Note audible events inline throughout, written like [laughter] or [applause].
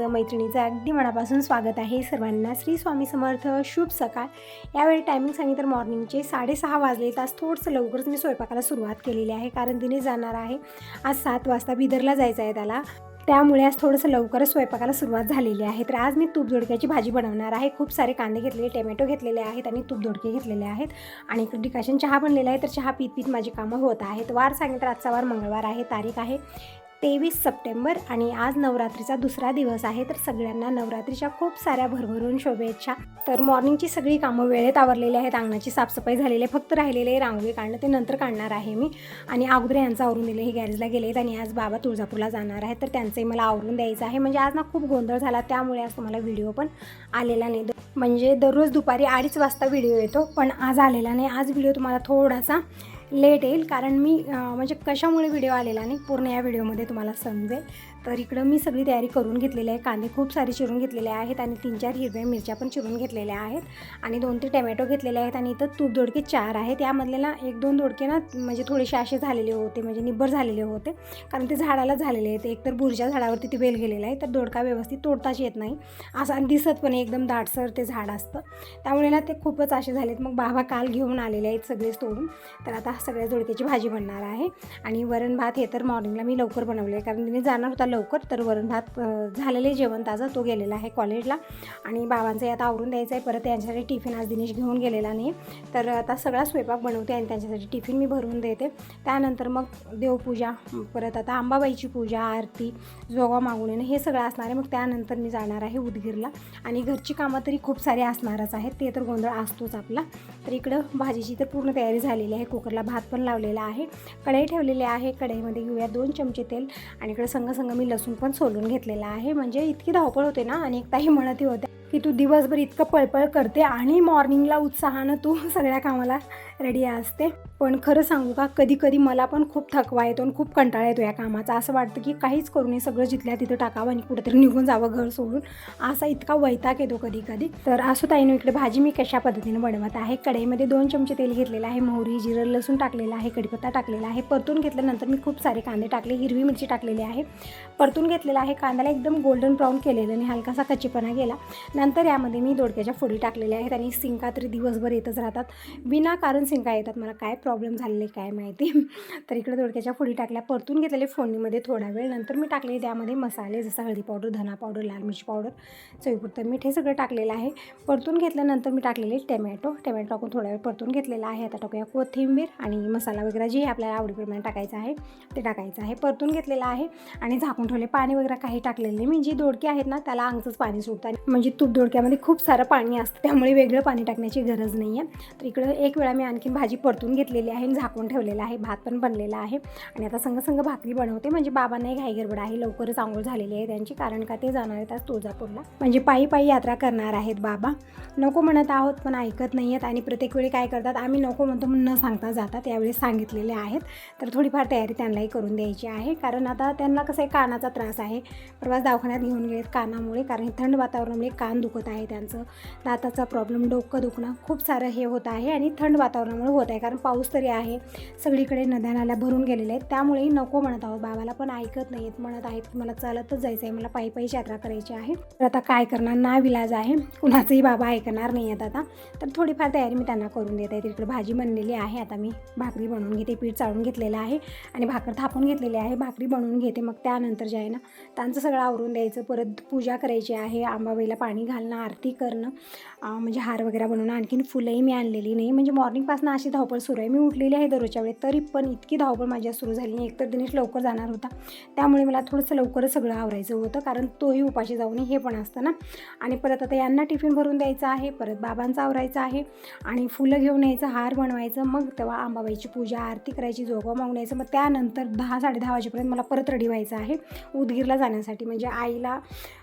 सर्व मैत्रिणीचं अगदी मनापासून स्वागत आहे. सर्वांना श्री स्वामी समर्थ. शुभ सकाळ. यावेळी टायमिंग सांगितलं तर मॉर्निंगचे साडेसहा वाजले. तास थोडंसं लवकरच मी स्वयंपाकाला सुरुवात केलेली आहे. कारण तिने जाणार आहे. आज सात वाजता बिदरला जायचं आहे त्याला. त्यामुळे आज थोडंसं लवकरच स्वयंपाकाला सुरुवात झालेली आहे. तर आज मी तूप दोडक्याची भाजी बनवणार आहे. खूप सारे कांदे घेतलेले टोमॅटो घेतलेले आहेत आणि तूप दोडके घेतलेले आहेत. आणि इकडे डिकाशन चहा बनलेला आहे. तर चहा पीत पीत माझी कामं होत आहेत. वार सांगितलं तर आजचा वार मंगळवार आहे. तारीख आहे. तेवीस सप्टेंबर आणि आज नवरात्रीचा दुसरा दिवस आहे तर सगळ्यांना नवरात्रीच्या खूप साऱ्या भरभरून शुभेच्छा. तर मॉर्निंगची सगळी कामं वेळेत आवरलेली आहेत अंगणाची साफसफाई झालेली आहे फक्त राहिलेले रांगोळी काढणं ते नंतर काढणार आहे मी. आणि अगोदर यांचं आवरून दिले हे गॅरेजला गेले आहेत आणि आज बाबा तुळजापूरला जाणार आहेत तर त्यांचंही मला आवरून द्यायचं आहे. म्हणजे आज ना खूप गोंधळ झाला त्यामुळे आज तुम्हाला व्हिडिओ पण आलेला नाही. म्हणजे दररोज दुपारी अडीच वाजता व्हिडिओ येतो पण आज आलेला नाही. आज व्हिडिओ तुम्हाला थोडासा लेट येईल कारण मी म्हणजे कशामुळे व्हिडिओ आलेला नाही पूर्ण या व्हिडिओमध्ये तुम्हाला समजेल. तर इकडं मी सगळी तयारी करून घेतलेली आहे. कांदे खूप सारे चिरून घेतलेले आहेत आणि तीन चार हिरव्या मिरच्या पण चिरून घेतलेल्या आहेत. आणि दोन ते टमॅटो घेतलेले आहेत आणि इथं तूप दोडके चार आहेत. यामधले ना एक दोन दोडके ना म्हणजे थोडेसे असे झालेले होते म्हणजे निब्बर झालेले होते. कारण ते झाडाला झालेले आहेत. एक तर बुरच्या झाडावरती ते वेल गेलेलं आहे. तर दोडका व्यवस्थित तोडताच येत नाही. असं आणि दिसत पण एकदम दाटसर ते झाड असतं. त्यामुळे ना ते खूपच असे झालेत. मग बाबा काल घेऊन आलेले आहेत सगळेच तोडून. तर आता सगळ्या दोडक्याची भाजी बनणार आहे. आणि वरण भात हे तर मॉर्निंगला मी लवकर बनवले आहे कारण तिने जाणार होता लवकर तर वरण भात झालेले जेवण ताजं तो गेलेला आहे कॉलेजला. आणि बाबांचं आता आवरून द्यायचं आहे परत त्यांच्यासाठी टिफिन आज दिनेश घेऊन गेलेला नाही. तर आता सगळा स्वयंपाक बनवते आणि त्यांच्यासाठी टिफिन मी भरून देते. त्यानंतर मग देवपूजा परत आता आंबाबाईची पूजा आरती जोगा मागून येणं हे सगळं असणार आहे. मग त्यानंतर मी जाणार आहे उदगीरला. आणि घरची कामं तरी खूप सारी असणारच आहेत. ते तर गोंधळ असतोच आपला. तर इकडं भाजीची तर पूर्ण तयारी झालेली आहे. कुकरला भात पण लावलेला आहे. कढई ठेवलेली आहे. कढईमध्ये घेऊया दोन चमचे तेल. आणि इकडं संघ संघ मी लसूण पण सोलून घेतलेला आहे. म्हणजे इतकी धावपळ होते ना आणि एक ताई म्हणतही होत्या की तू दिवसभर इतकं पळपळ करते आणि मॉर्निंगला उत्साहानं तू सगळ्या कामाला रेडी असते. पण खरं सांगू का कधी कधी मला पण खूप थकवा येतो आणि खूप कंटाळा येतो या कामाचा. असं वाटतं की काहीच करू नये सगळं जिथल्या तिथं टाकावं आणि कुठेतरी निघून जावं घर सोडून. असा इतका वैताग येतो कधी कधी तर असं ताईनं इकडे भाजी मी कशा पद्धतीने बनवत आहे. कढईमध्ये दोन चमचे तेल घेतलेलं आहे मोहरी जिरं लसूण टाकलेलं आहे कढीपत्ता टाकलेला आहे. परतून घेतल्यानंतर मी खूप सारे कांदे टाकले हिरवी मिरची टाकलेली आहे. परतून घेतलेला आहे कांद्याला एकदम गोल्डन ब्राऊन केलेलं आणि हलकासा कच्चीपणा गेला. नंतर यामध्ये मी दोडक्याच्या फोडी टाकलेल्या आहेत आणि सिंका तरी दिवसभर येतच राहतात. विनाकारण सिंका येतात. मला काय प्रॉब्लेम प्रॉब्लेम झालेले काय माहिती? [laughs] तर इकडे दोडक्याच्या फोडी टाकल्या. परतून घेतलेले फोडणीमध्ये थोडा वेळ नंतर मी टाकले त्यामध्ये मसाले जसं हळदी पावडर धना पावडर लाल मिरची पावडर चवीपुरतं मीठ हे सगळं टाकलेलं आहे. परतून घेतल्यानंतर मी टाकलेले टमॅटो. टमॅटो टाकून थोडा वेळ परतून घेतलेला आहे. आता टाकूया कोथिंबीर आणि मसाला वगैरे जे आपल्याला आवडीप्रमाणे टाकायचं आहे ते टाकायचं आहे. परतून घेतलेलं आहे आणि झाकून ठेवले पाणी वगैरे काही टाकलेलं नाही मी. जी दोडके आहेत ना त्याला अंगचंच पाणी सुटतं म्हणजे तूप दोडक्यामध्ये खूप सारं पाणी असतं त्यामुळे वेगळं पाणी टाकण्याची गरज नाही आहे तर इकडं एक वेळा मी आणखीन भाजी परतून घेतली घेतलेली आहे आणि झाकून ठेवलेला आहे. भात पण बनलेला आहे. आणि आता संग भाकरी बनवते. म्हणजे बाबांनाही घाई गडबड आहे. लवकरच आंघोळ झालेली आहे त्यांची. कारण का ते जाणार आहेत आज तुळजापूरला. म्हणजे पायी पायी यात्रा करणार आहेत बाबा. नको म्हणत आहोत पण ऐकत नाही आहेत. आणि प्रत्येक वेळी काय करतात आम्ही नको म्हणतो म्हणून न सांगता जातात. यावेळी सांगितलेले आहेत. तर थोडीफार तयारी त्यांनाही करून द्यायची आहे. कारण आता त्यांना कसं आहे कानाचा त्रास आहे. प्रवास दवाखान्यात घेऊन गेलेत कानामुळे. कारण थंड वातावरणामुळे कान दुखत आहे त्यांचं. दाताचा प्रॉब्लेम डोकं दुखणं खूप सारं हे होत आहे. आणि थंड वातावरणामुळे होत आहे. कारण पाऊस तरी आहे. सगळीकडे नद्या नाल्या भरून गेलेल्या आहेत. त्यामुळेही नको म्हणत आहोत बाबाला. पण ऐकत नाही आहेत म्हणत आहेत की मला चालतच जायचं आहे मला पायी पायी यात्रा करायची आहे. तर आता काय करणार? ना विलाज आहे. कुणाचंही बाबा ऐकणार नाही आहेत आता. तर थोडीफार तयारी मी त्यांना करून देत. आहे तिकडे भाजी बनलेली आहे. आता मी भाकरी बनवून घेते. पीठ चाळून घेतलेलं आहे. आणि भाकर थापून घेतलेली आहे. भाकरी बनवून घेते. मग त्यानंतर जे आहे ना त्यांचं सगळं आवरून द्यायचं. परत पूजा करायची आहे. आंबाबाईला पाणी घालणं आरती करणं म्हणजे हार वगैरे बनवणं. आणखीन फुलंही मी आणलेली नाही. म्हणजे मॉर्निंगपासून अशी धावपळ सुरू आहे. मी उठलेली आहे दररोजच्या वेळेत तरी पण इतकी धावपळ माझ्या सुरू झाली नाही एकतर दिनेश लवकर जाणार होता. त्यामुळे मला थोडंसं लवकरच सगळं आवरायचं होतं. कारण तोही उपाशी जाऊ नये हे पण असतं ना. आणि परत आता यांना टिफिन भरून द्यायचं आहे. परत बाबांचा आवरायचं आहे. आणि फुलं घेऊन यायचं हार बनवायचं. मग तेव्हा आंबाबाईची पूजा आरती करायची जोगवा मागून यायचं. मग त्यानंतर दहा साडे दहा वाजेपर्यंत मला परत रेडी व्हायचं आहे. उदगीरला जाण्यासाठी. म्हणजे आईला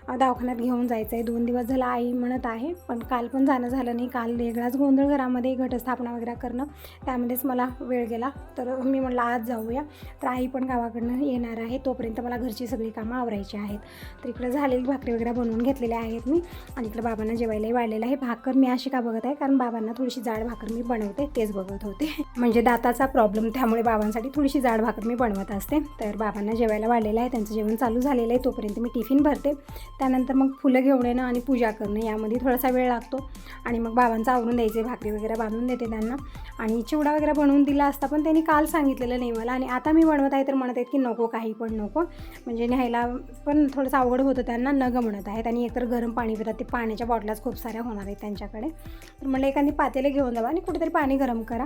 दवाखान्यात घेऊन जायचं आहे दोन दिवस झाला आई म्हणत आहे. पण काल पण जाणं झालं नाही. काल वेगळाच गोंधळ घरामध्ये घटस्थापना वगैरे करणं. त्यामध्ये त्यामुळेच मला वेळ गेला तर मी म्हटलं आज जाऊया. तर आई पण गावाकडनं येणार आहे तोपर्यंत मला घरची सगळी कामं आवरायची आहेत. तर इकडे झालेली भाकरी वगैरे बनवून घेतलेल्या आहेत मी. आणि इकडे बाबांना जेवायलाही वाढलेलं आहे. भाकर मी अशी का बघत आहे कारण बाबांना थोडीशी जाड भाकर मी बनवते तेच बघत होते. [laughs] म्हणजे दाताचा प्रॉब्लेम त्यामुळे बाबांसाठी थोडीशी जाड भाकर मी बनवत असते. तर बाबांना जेवायला वाढलेलं आहे त्यांचं जेवण चालू झालेलं आहे तोपर्यंत मी टिफिन भरते. त्यानंतर मग फुलं घेऊन येणं आणि पूजा करणं यामध्ये थोडासा वेळ लागतो. आणि मग बाबांचा आवरून द्यायचे भाकरी वगैरे बांधून देते त्यांना. आणि चिवडा वगैरे बनवून दिला असता पण त्यांनी काल सांगितलेलं नाही मला. आणि आता मी बनवत आहे तर म्हणत आहेत की नको काही पण नको. म्हणजे न्यायला पण थोडंसं अवघड होतं त्यांना नग म्हणत आहेत. आणि एकतर गरम पाणी पितात. ते पाण्याच्या बॉटल्याच खूप साऱ्या होणार आहेत त्यांच्याकडे. तर म्हणलं एखादी पातेले घेऊन जावा आणि कुठेतरी पाणी गरम करा.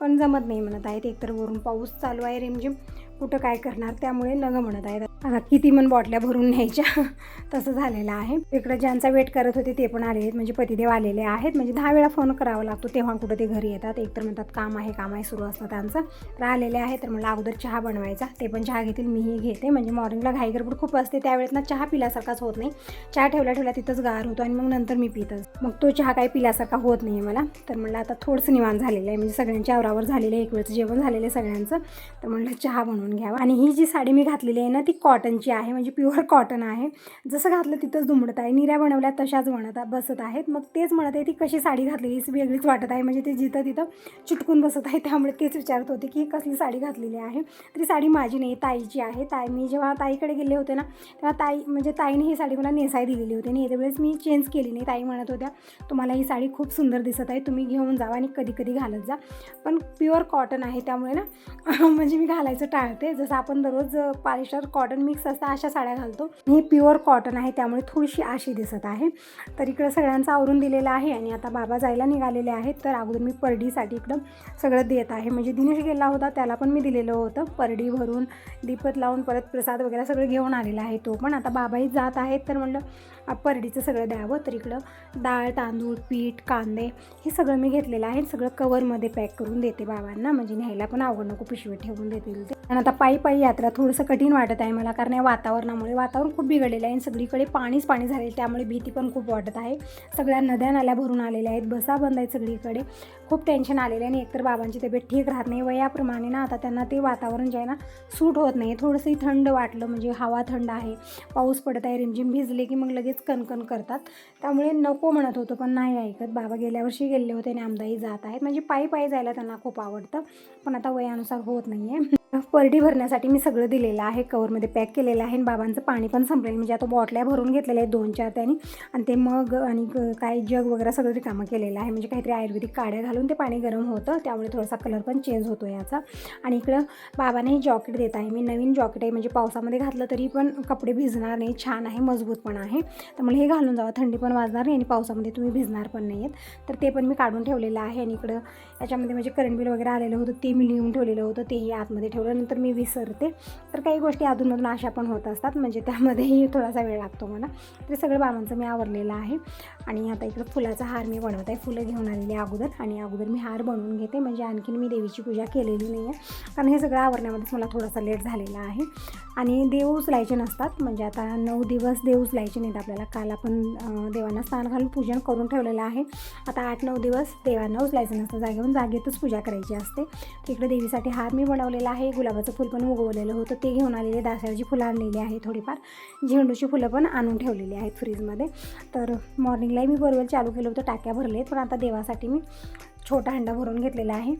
पण जमत नाही म्हणत आहेत. एकतर वरून पाऊस चालू आहे. रिमझिम कुठं काय करणार त्यामुळे नगं म्हणत आहेत. आता किती मन बॉटल्या भरून न्यायच्या. [laughs] तसं झालेलं आहे. इकडं ज्यांचा वेट करत होते ते पण आले आहेत. म्हणजे पतिदेव आलेले आहेत. म्हणजे दहा वेळा फोन करावा लागतो तेव्हा कुठं ते घरी येतात. एकतर म्हणतात काम आहे काम आहे सुरू असतं त्यांचं. तर आलेले आहे तर मला अगोदर चहा बनवायचा. ते पण चहा घेतील मीही घेते. म्हणजे मॉर्निंगला घाई गडबड खूप असते. त्यावेळेस ना चहा पिल्यासारखाच होत नाही. चहा ठेवल्या ठेवल्या तिथंच गार होतो आणि मग नंतर मी पितच. मग तो चहा काही पिल्यासारखा होत नाही मला. तर म्हणलं आता थोडंसं निवांत झालेलं आहे. म्हणजे सगळ्यांच्या आवरावर झालेलं आहे. एक वेळचं जेवण झालेलं आहे सगळ्यांचं. तर म्हणलं चहा बनवून घ्यावा. आणि ही जी साडी मी घातलेली आहे ना ती कॉटनची आहे म्हणजे प्युअर कॉटन आहे. जसं घातलं तिथंच दुमडत आहे. निऱ्या बनवल्या तशाच म्हणत बसत आहेत. मग तेच म्हणत आहे ती कशी साडी घातलेली वेगळीच वाटत आहे. म्हणजे ते जिथं तिथं चिटकून बसत आहे. त्यामुळे तेच विचारत होते की कसली साडी घातलेली आहे. तरी साडी माझी नाही ताईची आहे. ताई मी जेव्हा ताईकडे गेले होते ना तेव्हा ताई म्हणजे ताईने ही साडी मला नेसाय दिलेली होती. आणि याच्या वेळेस मी चेंज केली नाही. ताई म्हणत होत्या तुम्हाला ही साडी खूप सुंदर दिसत आहे. तुम्ही घेऊन जावा आणि कधी कधी घालत जा. पण प्युअर कॉटन आहे त्यामुळे ना [laughs] म्हणजे मी घालायचं टाळ टाळते जसं आपण दररोज पॉलिस्टर कॉटन मिक्स असतं अशा साड्या घालतो. ही प्युअर कॉटन आहे त्यामुळे थोडीशी आशी दिसत आहे. तर इकडं सगळ्यांचं आवरून दिलेलं आहे आणि आता बाबा जायला निघालेले आहेत. तर अगोदर मी परडीसाठी इकडं सगळं देत आहे. म्हणजे दिनेश गेला होता त्याला पण मी दिलेलं होतं. परडी भरून दीपत लावून परत प्रसाद वगैरे सगळं घेऊन आलेला आहे तो पण. आता बाबाही जात आहेत तर म्हणलं परडीचं सगळं द्यावं. तर इकडं डाळ तांदूळ पीठ कांदे हे सगळं मी घेतलेलं आहे. सगळं कवरमध्ये पॅक करून देते बाबांना. म्हणजे न्यायला पण आवड नको पिशवी ठेवून देतील ते. आणि आता पायी पायी यात्रा थोडंसं कठीण वाटत आहे मला कारण या वातावरणामुळे. वातावरण खूप बिघडलेलं आहे आणि सगळीकडे पाणीच पाणी झाले त्यामुळे भीती पण खूप वाटत आहे. सगळ्या नद्या नाल्या भरून आलेल्या आहेत. बसा बंद आहेत सगळीकडे. खूप टेन्शन आलेलं आहे आणि एकतर बाबांची तब्येत ठीक राहत नाही. वयाप्रमाणे ना आता त्यांना ते वातावरण जे आहे ना सूट होत नाही थोडंसंही थंड वाटलं. म्हणजे हवा थंड आहे. पाऊस पडत आहे. रिमझिम भिजले की मग लगेच कणकण करतात. त्यामुळे नको म्हणत होतो पण नाही ऐकत. बाबा गेल्या वर्षी गेले होते आणि आमदाही जात आहेत. म्हणजे पायी पायी जायला त्यांना खूप आवडतं. पण आता वयानुसार होत नाही आहे परडी भरण्यासाठी मी सगळं दिलेलं आहे कवरमध्ये पॅक केलेलं आहे आणि बाबांचं पाणी पण संपलेलं. म्हणजे आता बॉटल्या भरून घेतलेल्या आहेत दोन चार त्यांनी. आणि ते मग आणि ग- काय जग वगैरे सगळं रिकामं केलेलं आहे. म्हणजे काहीतरी आयुर्वेदिक काड्या घालून ते पाणी गरम होतं. त्यामुळे थोडासा कलर पण चेंज होतो याचा. आणि इकडं बाबाने हे जॉकेट देत आहे. मी नवीन जॉकेट आहे. म्हणजे पावसामध्ये घातलं तरी पण कपडे भिजणार नाही. छान आहे मजबूत पण आहे. त्यामुळे हे घालून जावं. थंडी पण वाजणार नाही आणि पावसामध्ये तुम्ही भिजणार पण नाही आहेत तर ते पण मी काढून ठेवलेलं आहे आणि इकडं याच्यामध्ये म्हणजे करंट बिल वगैरे आलेलं होतं. ते मी लिहून ठेवलेलं होतं. तेही आतमध्ये ठेवलं नंतर मी विसरते. तर काही गोष्टी अधूनमधून अशा पण होत असतात म्हणजे त्यामध्येही थोडासा वेळ लागतो मला. तर सगळं बाबांचं मी आवरलेलं आहे. आणि आता इकडं फुलाचा हार मी बनवत आहे. फुलं घेऊन आलेली आहे अगोदर. आणि अगोदर मी हार बनवून घेते. म्हणजे आणखीन मी देवीची पूजा केलेली नाही आहे कारण हे सगळं आवरण्यामध्येच मला थोडासा लेट झालेला आहे. आणि देव उचलायचे नसतात. म्हणजे आता नऊ दिवस देव उचलायचे नाहीत आपल्याला. काल आपण देवांना स्नान घालून पूजन करून ठेवलेलं आहे. आता आठ नऊ दिवस देवांना उचलायचं नसतं. जागेवरून जागेतच पूजा करायची असते. तिकडे देवीसाठी हार मी बनवलेला आहे. गुलाबाचं फुल पण उगवलेलं होतं. ते घेऊन आलेले दासऱ्याची फुलं आणलेली आहे थोडीफार. झेंडूची फुलं पण आणून ठेवलेली आहेत फ्रीजमध्ये. तर मॉर्निंगलाही मी बरोबर चालू केलं होतं. टाक्या भरले पण आता देवासाठी मी छोटा हंडा भरून घेतलेला आहे.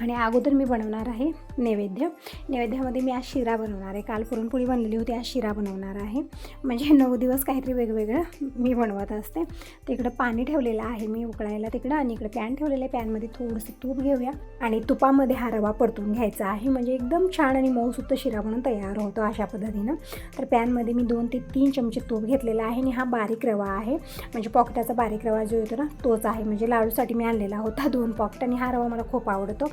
आणि अगोदर मी बनवणार आहे नैवेद्य. नैवेद्यामध्ये मी आज शिरा बनवणार आहे. काल पुरणपोळी बनलेली होती आज शिरा बनवणार आहे. म्हणजे नऊ दिवस काहीतरी वेगवेगळं मी बनवत असते. तिकडं पाणी ठेवलेलं आहे मी उकळायला तिकडं आणि इकडं पॅन ठेवलेलं आहे. पॅनमध्ये थोडंसं तूप घेऊया. आणि तुपामध्ये हा रवा परतून घ्यायचा आहे. म्हणजे एकदम छान आणि मऊसुद्ध शिरा बनून तयार होतो अशा पद्धतीनं. तर पॅनमध्ये मी दोन ते तीन चमचे तूप घेतलेला आहे आणि हा बारीक रवा आहे. म्हणजे पॉकेटाचा बारीक रवा जो येतो ना तोच आहे. म्हणजे लाडूसाठी मी आणलेला होता दोन पॉकेट आणि हा रवा मला खूप आवडतो.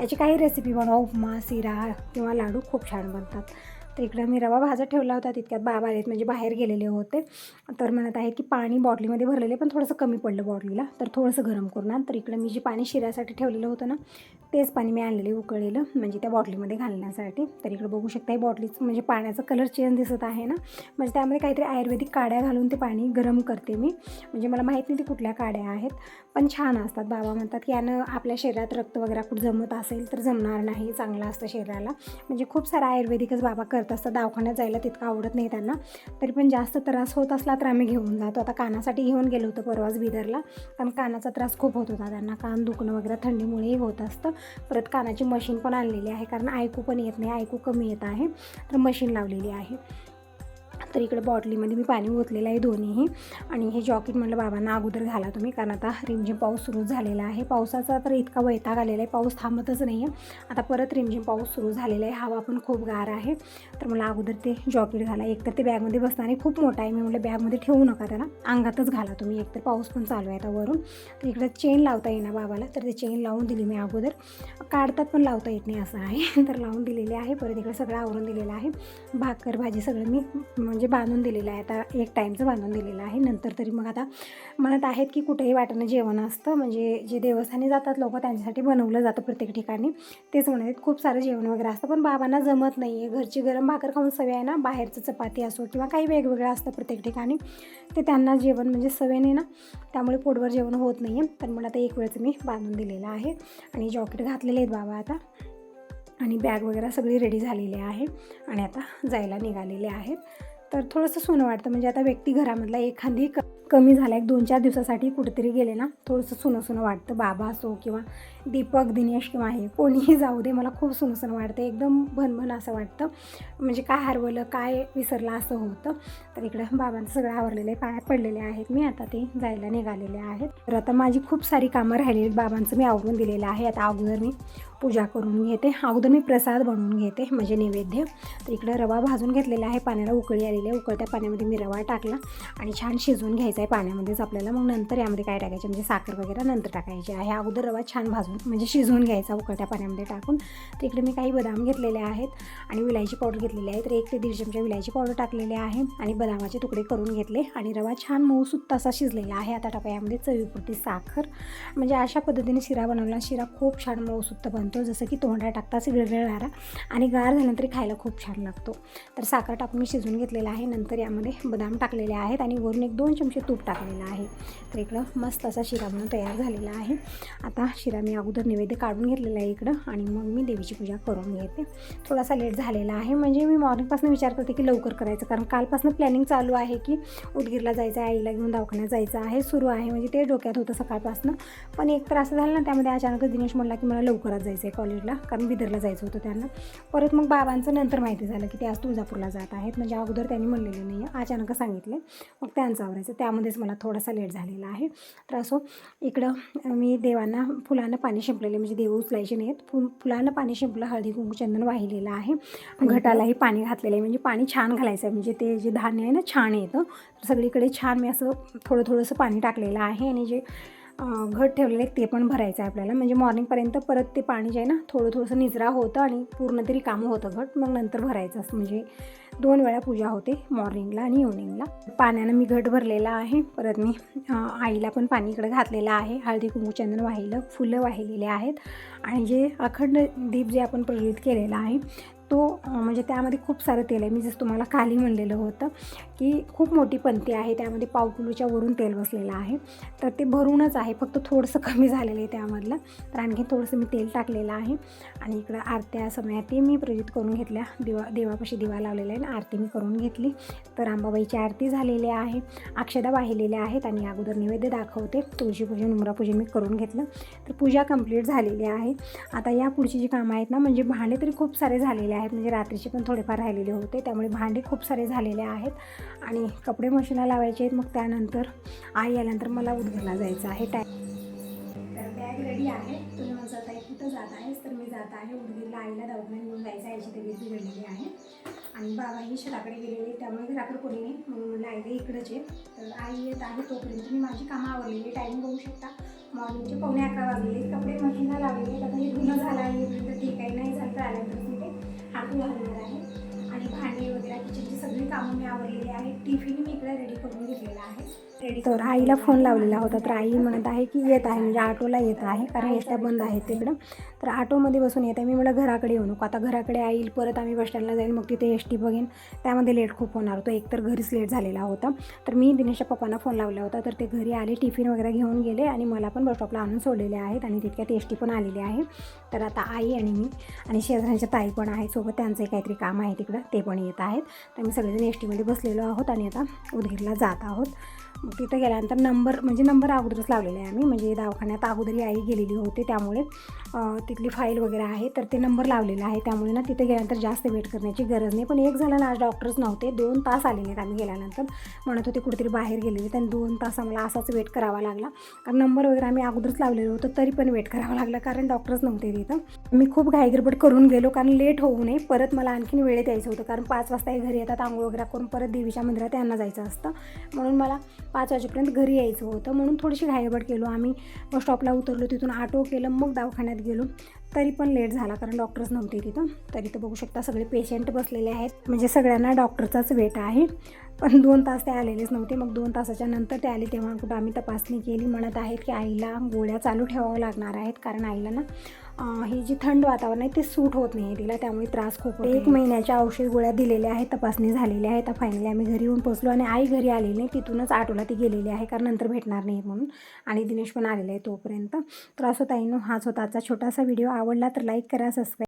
याची काही रेसिपी बनवा उपमा शिरा किंवा लाडू खूप छान बनतात. तर इकडं मी रवा भाजत ठेवला होता तितक्यात बाबा आहेत म्हणजे बाहेर गेलेले होते. तर म्हणत आहे की पाणी बॉटलीमध्ये भरलेले पण थोडंसं कमी पडलं बॉटलीला तर थोडंसं गरम करून तर इकडं मी जे पाणी शिऱ्यासाठी ठेवलेलं होतं ना तेच पाणी मी आणलेले उकळलेलं म्हणजे त्या बॉटलीमध्ये घालण्यासाठी. तर इकडं बघू शकता ही बॉटलीचं म्हणजे पाण्याचा कलर चेंज दिसत आहे ना. म्हणजे त्यामध्ये काहीतरी आयुर्वेदिक काड्या घालून ते पाणी गरम करते मी. म्हणजे मला माहीत नाही ते कुठल्या काड्या आहेत पण छान असतात बाबा म्हणतात की यानं आपल्या शरीरात रक्त वगैरे कुठं जमत असेल तर जमणार नाही चांगलं असतं शरीराला. म्हणजे खूप सारं आयुर्वेदिकच बाबा कर करत असतात दवाखान्यात जायला तितकं आवडत नाही त्यांना. तरी पण जास्त त्रास होत असला तर आम्ही घेऊन जातो. आता कानासाठी घेऊन गेलो होतो परवाच बिदरला. कारण कानाचा त्रास खूप होत होता त्यांना. कान दुखणं वगैरे थंडीमुळेही होत असतं. परत कानाची मशीन पण आणलेली आहे कारण ऐकू पण येत नाही. ऐकू कमी येत आहे. तर मशीन लावलेली आहे. तर इकडे बॉटलीमध्ये मी पाणी ओतलेलं आहे दोन्हीही. आणि हे जॉकेट म्हटलं बाबांना अगोदर घाला तुम्ही कारण आता रिमझिम पाऊस सुरू झालेला आहे. पावसाचा तर इतका वैताग आलेला आहे पाऊस थांबतच नाही आहे आता परत रिमझिम पाऊस सुरू झालेला आहे हवा पण खूप गार आहे. तर मला अगोदर ते जॉकेट घाला. एकतर ते बॅगमध्ये बसताना खूप मोठा आहे. मी म्हटलं बॅगमध्ये ठेवू नका त्याला अंगातच घाला तुम्ही. एकतर पाऊस पण चालू आहे आता वरून. तर इकडे चेन लावता येईना बाबाला तर ते चेन लावून दिली मी अगोदर. काढतात पण लावता येत नाही असं आहे. [laughs] तर लावून दिलेले आहे. परत इकडे सगळं आवरून दिलेलं आहे. भाकर भाजी सगळं मी म्हणजे म्हणजे बांधून दिलेलं आहे. आता एक टाईमचं बांधून दिलेलं आहे. नंतर तरी मग आता म्हणत आहेत की कुठेही वाटणं जेवण असतं. म्हणजे जे देवस्थानी जातात लोक त्यांच्यासाठी बनवलं जातं प्रत्येक ठिकाणी. तेच म्हणत आहेत खूप सारं जेवण वगैरे असतं. पण बाबांना जमत नाही आहे घरची गरम भाकर खाऊन सवय आहे ना. बाहेरचं चपाती असो किंवा काही वेगवेगळं असतं प्रत्येक ठिकाणी. ते त्यांना जेवण म्हणजे सवय नाही ना. त्यामुळे पोटभर जेवण होत नाही आहे पण मला आता एक वेळचं मी बांधून दिलेलं आहे. आणि जॉकेट घातलेले आहेत बाबा आता. आणि बॅग वगैरे सगळी रेडी झालेली आहे. आणि आता जायला निघालेले आहेत. तर थोडंसं सोनं वाटतं. म्हणजे आता व्यक्ती घरामधला एखादी क कमी झाला एक दोन चार दिवसासाठी कुठेतरी गेले ना थोडंसं सुनं सुनं वाटतं. बाबा असो किंवा दीपक दिनेश किंवा हे कोणीही जाऊ दे मला खूप सुनं सुनं वाटतं. एकदम भनभन असं वाटतं. म्हणजे काय हरवलं काय विसरलं असं होतं. तर इकडं बाबांचं सगळं आवरलेलं पाय पाया पडलेले आहेत. मी आता ते जायला निघालेले आहेत. तर आता माझी खूप सारी कामं राहिलेली बाबांचं मी आवरून दिलेलं आहे. आता अगोदर मी पूजा करून घेते. अगोदर मी प्रसाद बनवून घेते म्हणजे नैवेद्य. तर इकडं रवा भाजून घेतलेला आहे पाण्याला उकळी आलेली आहे. उकळत्या पाण्यामध्ये मी रवा टाकला आणि छान शिजवून घ्यायचा आहे पाण्यामध्येच आपल्याला. मग नंतर यामध्ये काय टाकायचे? म्हणजे साखर वगैरे नंतर टाकायची आहे. अगोदर रवा छान भाजून म्हणजे शिजवून घ्यायचा उकळत्या पाण्यामध्ये टाकून. तर इकडे मी काही बदाम घेतलेले आहेत आणि विलायची पावडर घेतलेली आहे. तर एक ते दीड चमचा विलायची पावडर टाकलेली आहे आणि बदामाचे तुकडे करून घेतले आणि रवा छान मऊसूत तसा शिजलेला आहे. आता टाका यामध्ये चवीपुरती साखर. म्हणजे अशा पद्धतीने शिरा बनवला. शिरा खूप छान मऊसूत बनतो. जसं की तोंडा टाकताच विरघळणारा आणि गार झाल्यानंतर खायला खूप छान लागतो. तर साखर टाकून मी शिजवून घेतलेला आहे. नंतर यामध्ये बदाम टाकलेले आहेत आणि वरून एक दोन चमचे तूप टाकलेलं आहे. तर इकडं मस्त असा शिरा म्हणून तयार झालेला आहे. आता शिरा मी अगोदर नैवेद्य काढून घेतलेला आहे इकडं आणि मग मी देवीची पूजा करून घेते. थोडासा लेट झालेला आहे. म्हणजे मी मॉर्निंगपासून विचार करते की लवकर करायचं कारण कालपासून प्लॅनिंग चालू आहे की उदगीरला जायचं आहे आईला घेऊन दवाखान्यात जायचं आहे सुरू आहे. म्हणजे ते डोक्यात होतं सकाळपासून. पण एक तर असं झालं ना त्यामध्ये अचानकच दिनेश म्हणला की मला लवकरच जायचं आहे कॉलेजला कारण बिदरला जायचं होतं त्यांना. परत मग बाबांचं नंतर माहिती झालं की ते आज तुळजापूरला जात आहेत. म्हणजे अगोदर त्यांनी म्हणलेलं नाही आहे अचानक सांगितले. मग त्यांचं आवरायचं. त्यामध्येच मला थोडासा लेट झालेला आहे. तर असो इकडं मी देवांना फुलानं पाणी शिंपलेले म्हणजे देव उचलायचे नाहीत. फुल फुलानं पाणी शिंपलं हळदी कुंकू चंदन वाहिलेलं आहे. घटालाही पाणी घातलेलं आहे. म्हणजे पाणी छान घालायचं आहे. म्हणजे ते जे धान्य आहे ना छान येतं तर सगळीकडे छान मी असं थोडं थोडंसं पाणी टाकलेलं आहे. आणि जे घट ठेवलेले आहेत ते पण भरायचं आहे आपल्याला. म्हणजे मॉर्निंगपर्यंत परत ते पाणी जे आहे ना थोडं थोडंसं निजरा होतं आणि पूर्ण तरी कामं होतं घट. मग नंतर भरायचं असतं. म्हणजे दोन वेळा पूजा होते मॉर्निंगला आणि इव्हनिंगला. पाण्यानं मी घट भरलेला आहे. परत मी आईला पण पाणी इकडे घातलेलं आहे. हळदी कुंकूचंदन वाहिलं फुलं वाहिलेले आहेत. आणि जे अखंड दीप जे आपण प्रज्वलित केलेलं आहे तो म्हणजे त्यामध्ये खूप सारं तेल आहे. मी जसं तुम्हाला खाली म्हणलेलं होतं की खूप मोठी पंती आहे. त्यामध्ये पाव किलोच्या वरून तेल बसलेलं आहे. तर ते भरूनच आहे. फक्त थोडंसं [laughs] कमी झालेलं आहे त्यामधलं. तर आणखी थोडंसं मी तेल टाकलेलं आहे. आणि इकडं आरत्या समयात ते मी प्रेरित करून घेतल्या. दिवा देवापाशी दिवा लावलेला आहे आणि आरती मी करून घेतली. तर अंबाबाईची आरती झालेली आहे. अक्षदा वाहिलेल्या आहेत आणि अगोदर नैवेद्य दाखवते. तुळशीपूजन उमरापूजन मी करून घेतलं. तर पूजा कंप्लीट झालेली आहे. आता या पुढची जी कामं आहेत ना म्हणजे भांडे तरी खूप सारे झालेले आहेत. आहेत म्हणजे रात्रीचे पण थोडेफार राहिलेले होते. त्यामुळे भांडे खूप सारे झालेले आहेत आणि कपडे मशीनला लावायचे आहेत. मग त्यानंतर आई आल्यानंतर मला उदगीरला जायचं आहे. टाय तर बॅग रेडी आहे. तुम्ही म्हणत आहे कुठं जात आहेस तर मी जात आहे. उदगीरला आईला दवाखान्यात घेऊन जायचं आहे. याची तब्येत बिघडलेली आहे. आणि बाबाही शहराकडे गेलेले त्यामुळे घराकडे कोणी नाही. म्हणून म्हणलं आईला इकडंच आहे तर आई येत आहे तोपर्यंत तुम्ही माझी कामं आवडलेली टाईम बघू शकता. मॉर्निंगचे पावणे अकरा वाजलेले कपडे मशीनला लावलेले आता हे धुणं झालं आहे. ठीक आहे. नाही झालं तर आल्यानंतर टाकू घालणार आहे. आणि भांडी वगैरे किचनची सगळी कामं मी आवडलेली आहेत. टिफिन मी इकडे रेडी करून घेतलेला आहे. तर आईला फोन लावलेला होता. तर आई म्हणत आहे की येत आहे. म्हणजे ऑटोला येत आहे. कारण एसट्या बंद आहेत तिकडं. तर ऑटोमध्ये बसून येत आहे. मी मला घराकडे येऊ नको. आता घराकडे येईल. परत आम्ही बस स्टँडला जाईल. मग तिथे एस टी बघेन. त्यामध्ये लेट खूप होणार होतं. एकतर घरीच लेट झालेला होता. तर मी दिनेशच्या पप्पांना फोन लावला होता. तर ते घरी आले. टिफिन वगैरे घेऊन गेले. आणि मला पण बस स्टॉपला आणून सोडलेले आहेत. आणि तितक्यात एस टी पण आलेली आहे. तर आता आई आणि मी आणि शेजाऱ्यांच्या ताई पण आहे सोबत त्यांचंही काहीतरी काम आहे तिकडं. ते पण येत आहेत. तर मी सगळेजण एस टीमध्ये बसलेलो आहोत. आणि आता उदगीरला जात आहोत. मग तिथं गेल्यानंतर नंबर म्हणजे नंबर अगोदरच लावलेला आहे आम्ही. म्हणजे दवाखान्यात अगोदर आई गेलेली होती त्यामुळे तिथली फाईल वगैरे आहे तर ते नंबर लावलेला आहे. त्यामुळे ना तिथे गेल्यानंतर जास्त वेट करण्याची गरज नाही. पण एक झालं ना आज डॉक्टर्स नव्हते. दोन तास आलेले आहेत आम्ही गेल्यानंतर. म्हणत होते कुठेतरी बाहेर गेलेले त्यांनी दोन तास आम्हाला असाच वेट करावा लागला. कारण नंबर वगैरे आम्ही अगोदरच लावलेलं होतं तरी पण वेट करावा लागला कारण डॉक्टर्स नव्हते तिथं. मी खूप घाईगडबड करून गेलो कारण लेट होऊ नये. परत मला आणखीन वेळेत यायचं होतं कारण पाच वाजता हे घरी येतात आंघोळ वगैरे करून परत देवीच्या मंदिरात यांना जायचं असतं. म्हणून मला पाच वाजेपर्यंत घरी यायचं होतं. म्हणून थोडीशी घायबड केलो. आम्ही बस स्टॉपला उतरलो. तिथून ऑटो केलं. मग दवाखान्यात गेलो. तरी पण लेट झाला. कारण डॉक्टर्स नव्हते तिथं. तरी तर बघू शकता सगळे पेशंट बसलेले आहेत. म्हणजे सगळ्यांना डॉक्टरचाच वेट आहे. पण दोन तास ते आलेलेच नव्हते. मग दोन तासाच्या नंतर ते आले तेव्हा कुठं आम्ही तपासणी केली. म्हणत आहेत की आईला गोळ्या चालू ठेवावं लागणार आहेत. कारण आईला ना हे जे थंड वातावरण आहे ते सूट होत नाही तिला त्यामुळे त्रास खूप एक महिन्याच्या औषध गोळ्या दिलेल्या आहेत तपासणी झालेली आहे. तर फायनली आम्ही घरी येऊन पोचलो आणि आई घरी आलेली नाही तिथूनच आटोला ती गेलेली आहे कारण नंतर भेटणार नाही म्हणून. आणि दिनेश पण आलेला आहे तोपर्यंत. तर असं ताईनं हाच होता आजचा छोटासा व्हिडिओ आवडला तर लाईक करा सबस्क्राईब